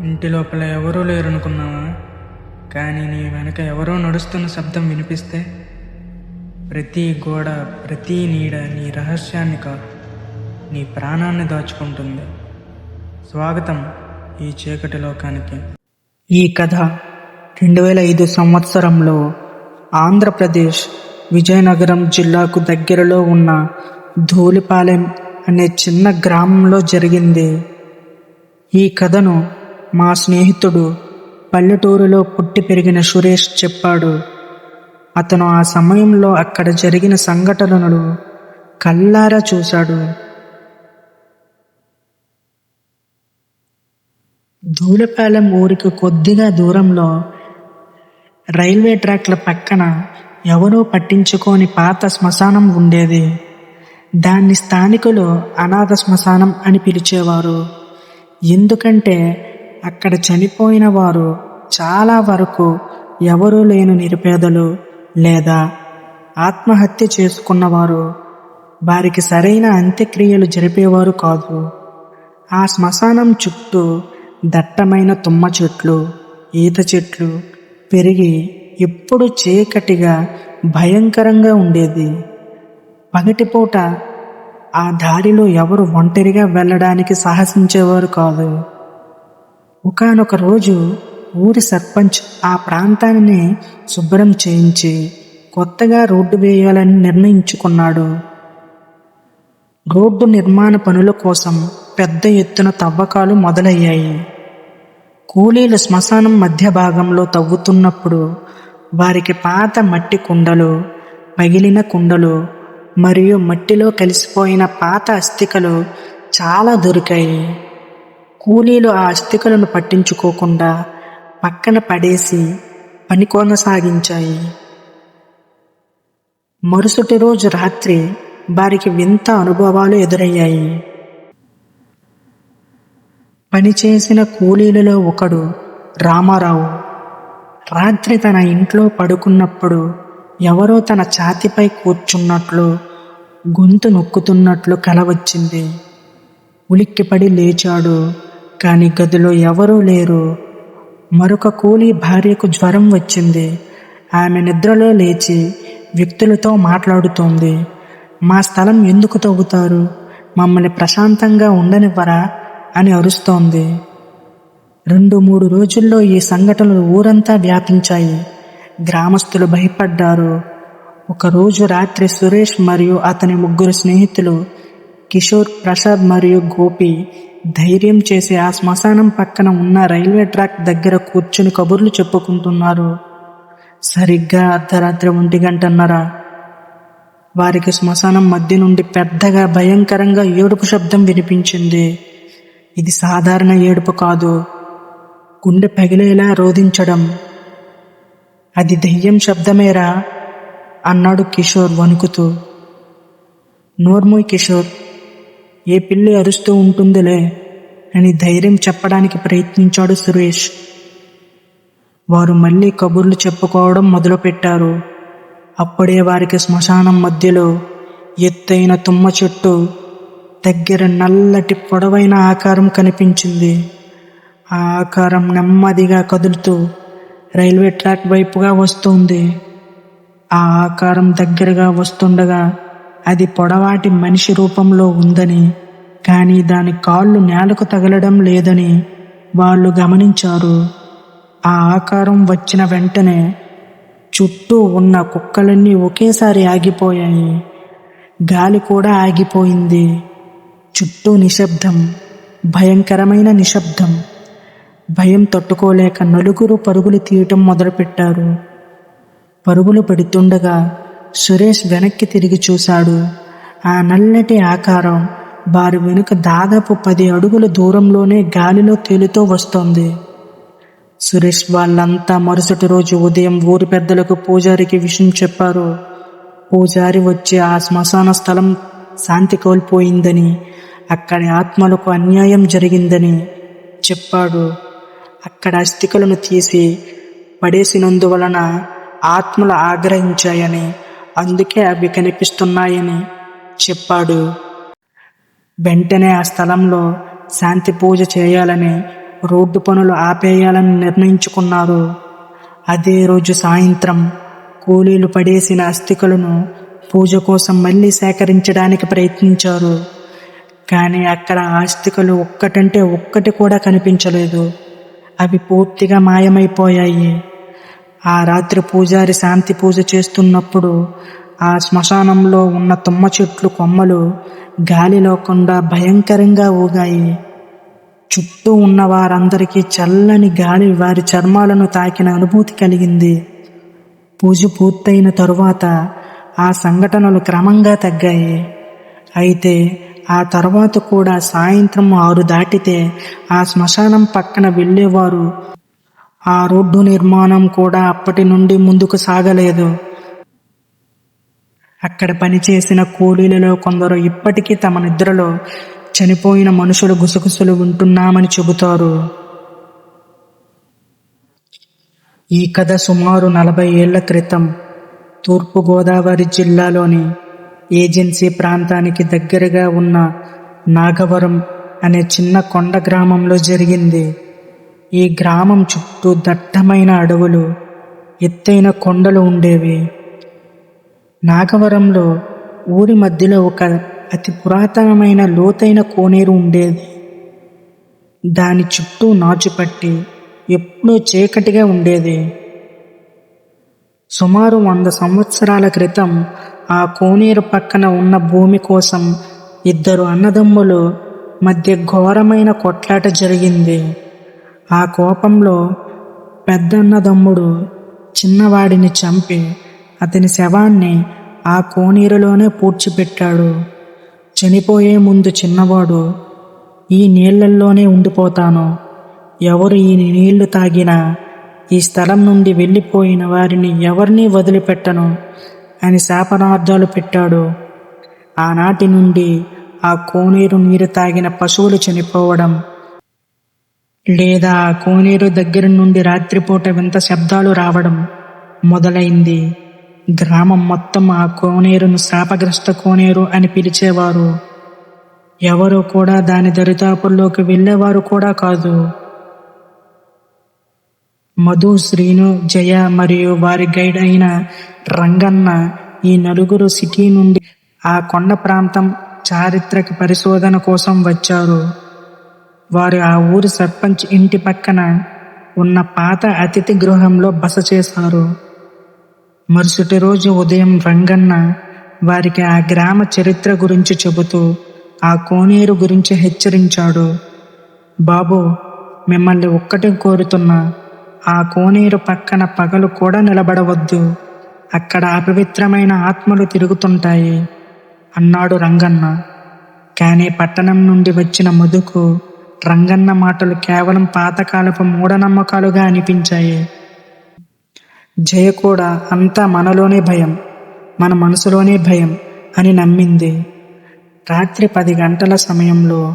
ఇంటి లోపల ఎవరూ లేరనుకున్నావా? కానీ నీ వెనక ఎవరో నడుస్తున్న శబ్దం వినిపిస్తే ప్రతి గోడ ప్రతి నీడ నీ రహస్యాన్ని కాదు నీ ప్రాణాన్ని దాచుకుంటుంది. స్వాగతం ఈ చీకటి లోకానికి. ఈ కథ రెండు వేల ఐదు సంవత్సరంలో ఆంధ్రప్రదేశ్ విజయనగరం జిల్లాకు దగ్గరలో ఉన్న ధూళిపాలెం అనే చిన్న గ్రామంలో జరిగింది. ఈ కథను మా స్నేహితుడు పల్లెటూరులో పుట్టి పెరిగిన సురేష్ చెప్పాడు అతను ఆ సమయంలో అక్కడ జరిగిన సంఘటనలు కల్లారా చూశాడు. ధూళిపాలెం ఊరికి కొద్దిగా దూరంలో రైల్వే ట్రాక్ల పక్కన ఎవరో పట్టించుకోని పాత శ్మశానం ఉండేది. దాన్ని స్థానికులు అనాథ శ్మశానం అని పిలిచేవారు. ఎందుకంటే అక్కడ చనిపోయిన వారు చాలా వరకు ఎవరూ లేని నిరుపేదలు లేదా ఆత్మహత్య చేసుకున్నవారు. వారికి సరైన అంత్యక్రియలు జరిపేవారు కాదు. ఆ శ్మశానం చుట్టూ దట్టమైన తుమ్మ చెట్లు ఈత చెట్లు పెరిగి ఎప్పుడు చీకటిగా భయంకరంగా ఉండేది. పగటిపూట ఆ దారిలో ఎవరు ఒంటరిగా వెళ్ళడానికి సాహసించేవారు కాదు. ఒకానొక రోజు ఊరి సర్పంచ్ ఆ ప్రాంతాన్ని శుభ్రం చేయించి కొత్తగా రోడ్డు వేయాలని నిర్ణయించుకున్నాడు. రోడ్డు నిర్మాణ పనుల కోసం పెద్ద ఎత్తున తవ్వకాలు మొదలయ్యాయి. కూలీలు శ్మశానం మధ్య భాగంలో తవ్వుతున్నప్పుడు వారికి పాత మట్టి కుండలు పగిలిన కుండలు మరియు మట్టిలో కలిసిపోయిన పాత అస్థికలు చాలా దొరికాయి. కూలీలు ఆ అస్థికలను పట్టించుకోకుండా పక్కన పడేసి పని కొనసాగించాయి. మరుసటి రోజు రాత్రి వారికి వింత అనుభవాలు ఎదురయ్యాయి. పనిచేసిన కూలీలలో ఒకడు రామారావు రాత్రి తన ఇంట్లో పడుకున్నప్పుడు ఎవరో తన ఛాతిపై కూర్చున్నట్లు గొంతు నొక్కుతున్నట్లు కల వచ్చింది. ఉలిక్కిపడి లేచాడు. కానీ గదిలో ఎవరూ లేరు. మరొక కూలీ భార్యకు జ్వరం వచ్చింది. ఆమె నిద్రలో లేచి వ్యక్తులతో మాట్లాడుతోంది. మా స్థలం ఎందుకు తవ్వుతారు? మమ్మల్ని ప్రశాంతంగా ఉండనివ్వరా? అని అరుస్తోంది. రెండు మూడు రోజుల్లో ఈ సంఘటనలు ఊరంతా వ్యాపించాయి. గ్రామస్తులు భయపడ్డారు. ఒకరోజు రాత్రి సురేష్ మరియు అతని ముగ్గురు స్నేహితులు కిషోర్ ప్రసాద్ మరియు గోపి ధైర్యం చేసి ఆ శ్మశానం పక్కన ఉన్న రైల్వే ట్రాక్ దగ్గర కూర్చుని కబుర్లు చెప్పుకుంటున్నారు. సరిగ్గా అర్ధరాత్రి ఒంటి గంటన్నర. వారికి శ్మశానం మధ్య నుండి పెద్దగా భయంకరంగా ఏడుపు శబ్దం వినిపించింది. ఇది సాధారణ ఏడుపు కాదు. గుండె పగిలేలా రోధించడం. అది దెయ్యం శబ్దమేరా? అన్నాడు కిషోర్ వణుకుతూ. నోర్మోయ్ కిషోర్ ఏ పిల్లి అరుస్తూ ఉంటుందిలే అని ధైర్యం చెప్పడానికి ప్రయత్నించాడు సురేష్. వారు మళ్ళీ కబుర్లు చెప్పుకోవడం మొదలుపెట్టారు. అప్పుడే వారికి శ్మశానం మధ్యలో ఎత్తైన తుమ్మ చెట్టు దగ్గర నల్లటి పొడవైన ఆకారం కనిపించింది. ఆ ఆకారం నెమ్మదిగా కదులుతూ రైల్వే ట్రాక్ వైపుగా వస్తుంది. ఆ ఆకారం దగ్గరగా వస్తుండగా అది పొడవాటి మనిషి రూపంలో ఉందని కానీ దాని కాళ్ళు నేలకు తగలడం లేదని వాళ్ళు గమనించారు. ఆ ఆకారం వచ్చిన వెంటనే చుట్టూ ఉన్న కుక్కలన్నీ ఒకేసారి ఆగిపోయాయి. గాలి కూడా ఆగిపోయింది. చుట్టూ నిశ్శబ్దం భయంకరమైన నిశ్శబ్దం. భయం తట్టుకోలేక నలుగురు పరుగులు తీయటం మొదలుపెట్టారు. పరుగులు పెడుతుండగా సురేష్ వెనక్కి తిరిగి చూశాడు. ఆ నల్లటి ఆకారం వారి వెనుక దాదాపు పది అడుగుల దూరంలోనే గాలిలో తేలుతూ వస్తోంది. సురేష్ వాళ్ళంతా మరుసటి రోజు ఉదయం ఊరి పెద్దలకు పూజారికి విషయం చెప్పారు. పూజారి వచ్చి ఆ శ్మశాన స్థలం శాంతి కోల్పోయిందని అక్కడి ఆత్మలకు అన్యాయం జరిగిందని చెప్పాడు. అక్కడ అస్థికలను తీసి పడేసినందువలన ఆత్మలు ఆగ్రహించాయని అందుకే అవి కనిపిస్తున్నాయని చెప్పాడు. వెంటనే ఆ స్థలంలో శాంతి పూజ చేయాలని రోడ్డు పనులు ఆపేయాలని నిర్ణయించుకున్నారు. అదే రోజు సాయంత్రం కూలీలు పడేసిన అస్థికలను పూజ కోసం మళ్ళీ సేకరించడానికి ప్రయత్నించారు. కానీ అక్కడ ఆస్తికలు ఒక్కటంటే ఒక్కటి కూడా కనిపించలేదు. అవి పూర్తిగా మాయమైపోయాయి. ఆ రాత్రి పూజారి శాంతి పూజ చేస్తున్నప్పుడు ఆ శ్మశానంలో ఉన్న తుమ్మ చెట్లు కొమ్మలు గాలిలోకుండా భయంకరంగా ఊగాయి. చుట్టూ ఉన్న వారందరికీ చల్లని గాలి వారి చర్మాలను తాకిన అనుభూతి కలిగింది. పూజ పూర్తయిన తరువాత ఆ సంఘటనలు క్రమంగా తగ్గాయి. అయితే ఆ తర్వాత కూడా సాయంత్రం ఆరు దాటితే ఆ శ్మశానం పక్కన వెళ్ళేవారు ఆ రోడ్డు నిర్మాణం కూడా అప్పటి నుండి ముందుకు సాగలేదు. అక్కడ పనిచేసిన కూలీలలో కొందరు ఇప్పటికీ తమ నిద్రలో చనిపోయిన మనుషుల గుసగుసలు వింటున్నామని చెబుతారు. ఈ కథ సుమారు నలభై ఏళ్ళ క్రితం తూర్పుగోదావరి జిల్లాలోని ఏజెన్సీ ప్రాంతానికి దగ్గరగా ఉన్న నాగవరం అనే చిన్న కొండ గ్రామంలో జరిగింది. ఈ గ్రామం చుట్టూ చుట్టూ దట్టమైన అడవులు ఎత్తైన కొండలు ఉండేవి. నాగవరంలో ఊరి మధ్యలో ఒక అతి పురాతనమైన లోతైన కోనేరు ఉండేది. దాని చుట్టూ నాచుపట్టి ఎప్పుడూ చీకటిగా ఉండేది. సుమారు వంద సంవత్సరాల క్రితం ఆ కోనేరు పక్కన ఉన్న భూమి కోసం ఇద్దరు అన్నదమ్ములు మధ్య ఘోరమైన కొట్లాట జరిగింది. ఆ కోపంలో పెద్దన్నదమ్ముడు చిన్నవాడిని చంపి అతని శవాన్ని ఆ కోనేరులోనే పూడ్చిపెట్టాడు. చనిపోయే ముందు చిన్నవాడు ఈ నీళ్ళల్లోనే ఉండిపోతాను. ఎవరు ఈ నీళ్ళు తాగినా ఈ స్థలం నుండి వెళ్ళిపోయిన వారిని ఎవరినీ వదిలిపెట్టను అని శాపనార్థాలు పెట్టాడు. ఆనాటి నుండి ఆ కోనేరు నీరు తాగిన పశువులు చనిపోవడం లేదా ఆ కోనేరు దగ్గర నుండి రాత్రిపూట వింత శబ్దాలు రావడం మొదలైంది. గ్రామం మొత్తం ఆ కోనేరును శాపగ్రస్త కోనేరు అని పిలిచేవారు. ఎవరు కూడా దాని దరిదాపుల్లోకి వెళ్ళేవారు కూడా కాదు. మధు శ్రీను జయ మరియు వారి గైడ్ అయిన రంగన్న ఈ నలుగురు సిటీ నుండి ఆ కొండ ప్రాంతం చారిత్రక పరిశోధన కోసం వచ్చారు. వారు ఆ ఊరి సర్పంచ్ ఇంటి పక్కన ఉన్న పాత అతిథి గృహంలో బస చేశారు. మరుసటి రోజు ఉదయం రంగన్న వారికి ఆ గ్రామ చరిత్ర గురించి చెబుతూ ఆ కోనేరు గురించి హెచ్చరించాడు. బాబు మిమ్మల్ని ఒక్కటే కోరుతున్నా ఆ కోనేరు పక్కన పగలు కూడా నిలబడవద్దు. అక్కడ అపవిత్రమైన ఆత్మలు తిరుగుతుంటాయి అన్నాడు రంగన్న. కానీ పట్టణం నుండి వచ్చిన మధుకు రంగన్న మాటలు కేవలం పాతకాలపు మూఢనమ్మకాలుగా అనిపించాయి. జయ కూడా అంతా మనలోనే భయం మన మనసులోనే భయం అని నమ్మింది. రాత్రి పది గంటల సమయంలో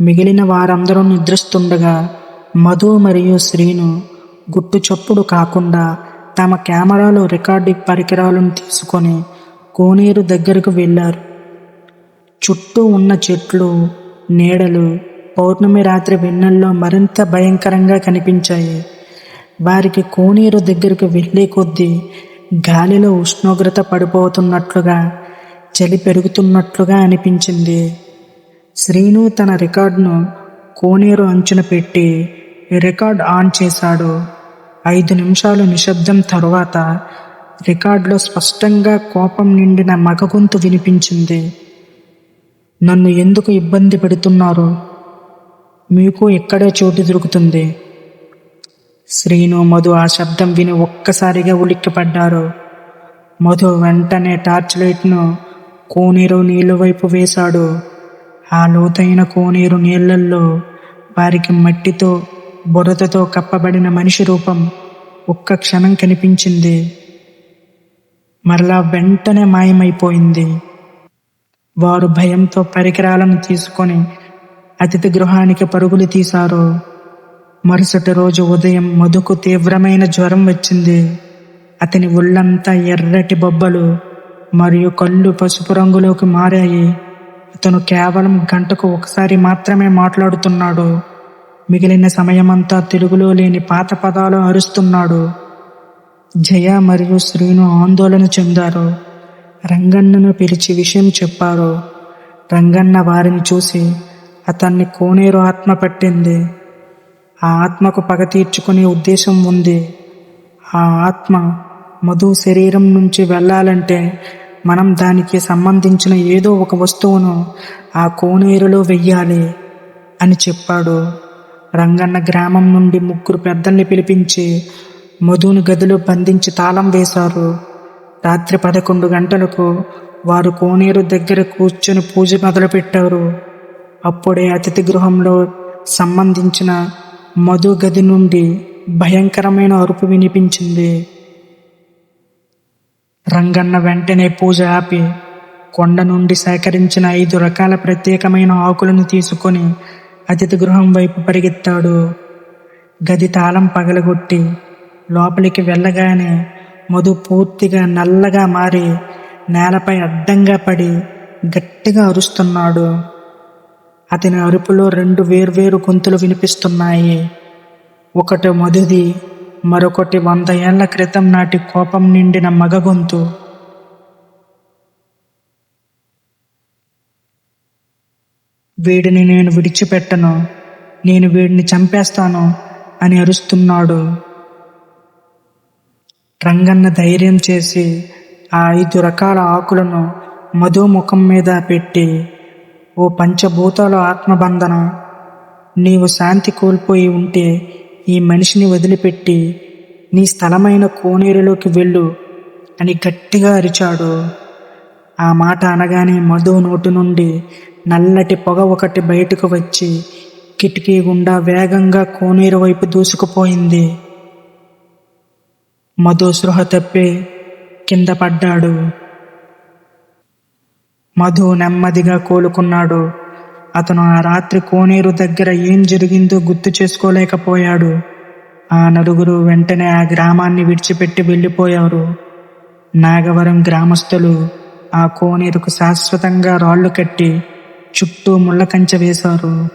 మిగిలిన వారందరూ నిద్రిస్తుండగా మధు మరియు శ్రీను గుట్టు చప్పుడు కాకుండా తమ కెమెరాలో రికార్డింగ్ పరికరాలను తీసుకొని కోనేరు దగ్గరకు వెళ్ళారు. చుట్టూ ఉన్న చెట్లు నీడలు పౌర్ణమి రాత్రి వెన్నెల్లో మరింత భయంకరంగా కనిపించాయి. వారికి కోనేరు దగ్గరకు వెళ్ళే కొద్దీ గాలిలో ఉష్ణోగ్రత పడిపోతున్నట్లుగా చలి పెరుగుతున్నట్లుగా అనిపించింది. శ్రీను తన రికార్డును కోనేరు అంచున పెట్టి రికార్డ్ ఆన్ చేశాడు. ఐదు నిమిషాలు నిశ్శబ్దం తరువాత రికార్డులో స్పష్టంగా కోపం నిండిన మగ గొంతు వినిపించింది. నన్ను ఎందుకు ఇబ్బంది పెడుతున్నారు? మీకు ఇక్కడే చోటు దొరుకుతుంది. శ్రీను మధు ఆ శబ్దం విని ఒక్కసారిగా ఉలిక్కిపడ్డారు. మధు వెంటనే టార్చ్ లైట్ను కోనేరు నీళ్ళ వైపు వేశాడు. ఆ లోతైన కోనేరు నీళ్ళల్లో వారికి మట్టితో బురదతో కప్పబడిన మనిషి రూపం ఒక్క క్షణం కనిపించింది. మరలా వెంటనే మాయమైపోయింది. వారు భయంతో పరికరాలను తీసుకొని అతిథి గృహానికి పరుగులు తీశారు. మరుసటి రోజు ఉదయం మధుకు తీవ్రమైన జ్వరం వచ్చింది. అతని ఒళ్ళంతా ఎర్రటి బొబ్బలు మరియు కళ్ళు పసుపు రంగులోకి మారాయి. అతను కేవలం గంటకు ఒకసారి మాత్రమే మాట్లాడుతున్నాడు. మిగిలిన సమయమంతా తెలుగులో లేని పాత పదాలు అరుస్తున్నాడు. జయ మరియు శ్రీను ఆందోళన చెందారు. రంగన్నను పిలిచి విషయం చెప్పారు. రంగన్న వారిని చూసి అతన్ని కోనేరు ఆత్మ పట్టింది. ఆ ఆత్మకు పగ తీర్చుకునే ఉద్దేశం ఉంది. ఆ ఆత్మ మధు శరీరం నుంచి వెళ్ళాలంటే మనం దానికి సంబంధించిన ఏదో ఒక వస్తువును ఆ కోనేరులో వెయ్యాలి అని చెప్పాడు. రంగన్న గ్రామం నుండి ముగ్గురు పెద్దల్ని పిలిపించి మధుని గదిలో బంధించి తాళం వేశారు. రాత్రి పదకొండు గంటలకు వారు కోనేరు దగ్గర కూర్చొని పూజ మొదలుపెట్టారు. అప్పుడే అతిథి గృహంలో సంబంధించిన మధు గది నుండి భయంకరమైన అరుపు వినిపించింది. రంగన్న వెంటనే పూజ ఆపి కొండ నుండి సేకరించిన ఐదు రకాల ప్రత్యేకమైన ఆకులను తీసుకొని అతిథి గృహం వైపు పరిగెత్తాడు. గది తాళం పగలగొట్టి లోపలికి వెళ్ళగానే మధు పూర్తిగా నల్లగా మారి నేలపై అడ్డంగా పడి గట్టిగా అరుస్తున్నాడు. అతని అరుపులో రెండు వేర్వేరు గొంతులు వినిపిస్తున్నాయి. ఒకటి మధుది మరొకటి వంద ఏళ్ళ క్రితం నాటి కోపం నిండిన మగ గొంతు. వీడిని నేను విడిచిపెట్టను నేను వీడిని చంపేస్తాను అని అరుస్తున్నాడు. రంగన్న ధైర్యం చేసి ఆ ఐదు రకాల ఆకులను మధు ముఖం మీద పెట్టి ఓ పంచభూతాల ఆత్మబంధనం. నీవు శాంతి కోల్పోయి ఉంటే ఈ మనిషిని వదిలిపెట్టి నీ స్థలమైన కోనేరులోకి వెళ్ళు అని గట్టిగా అరిచాడు. ఆ మాట అనగానే మధు నోటి నుండి నల్లటి పొగ ఒకటి బయటకు వచ్చి కిటికీ గుండా వేగంగా కోనేరు వైపు దూసుకుపోయింది. మధు సృహ తప్పి కింద పడ్డాడు. మధు నెమ్మదిగా కోలుకున్నాడు. అతను ఆ రాత్రి కోనేరు దగ్గర ఏం జరిగిందో గుర్తు చేసుకోలేకపోయాడు. ఆ నలుగురు వెంటనే ఆ గ్రామాన్ని విడిచిపెట్టి వెళ్ళిపోయారు. నాగవరం గ్రామస్తులు ఆ కోనేరుకు శాశ్వతంగా రాళ్ళు కట్టి చుట్టూ ముళ్ళ కంచె వేశారు.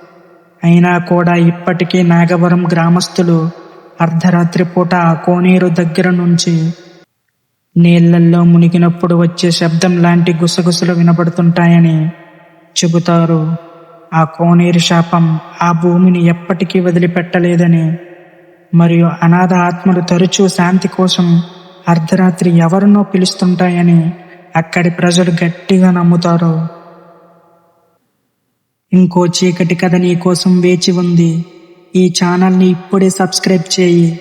అయినా కూడా ఇప్పటికీ నాగవరం గ్రామస్తులు అర్ధరాత్రి పూట ఆ కోనేరు దగ్గర నుంచి నీళ్ళల్లో మునిగినప్పుడు వచ్చే శబ్దం లాంటి గుసగుసలు వినబడుతుంటాయని చెబుతారు. ఆ కోనేరు శాపం ఆ భూమిని ఎప్పటికీ వదిలిపెట్టలేదని మరియు అనాథ ఆత్మలు తరచూ శాంతి కోసం అర్ధరాత్రి ఎవరినో పిలుస్తుంటాయని అక్కడి ప్రజలు గట్టిగా నమ్ముతారు. ఇంకో చీకటి కథ నీ కోసం వేచి ఉంది. ఈ ఛానల్ని ఇప్పుడే సబ్స్క్రైబ్ చేయి.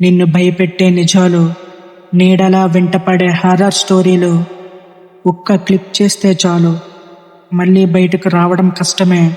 నిన్ను భయపెట్టే నిజాలు నీడలా వెంటపడే హారర్ స్టోరీలు ఒక్క క్లిక్ చేస్తే చాలు. మళ్ళీ బయటకు రావడం కష్టమే.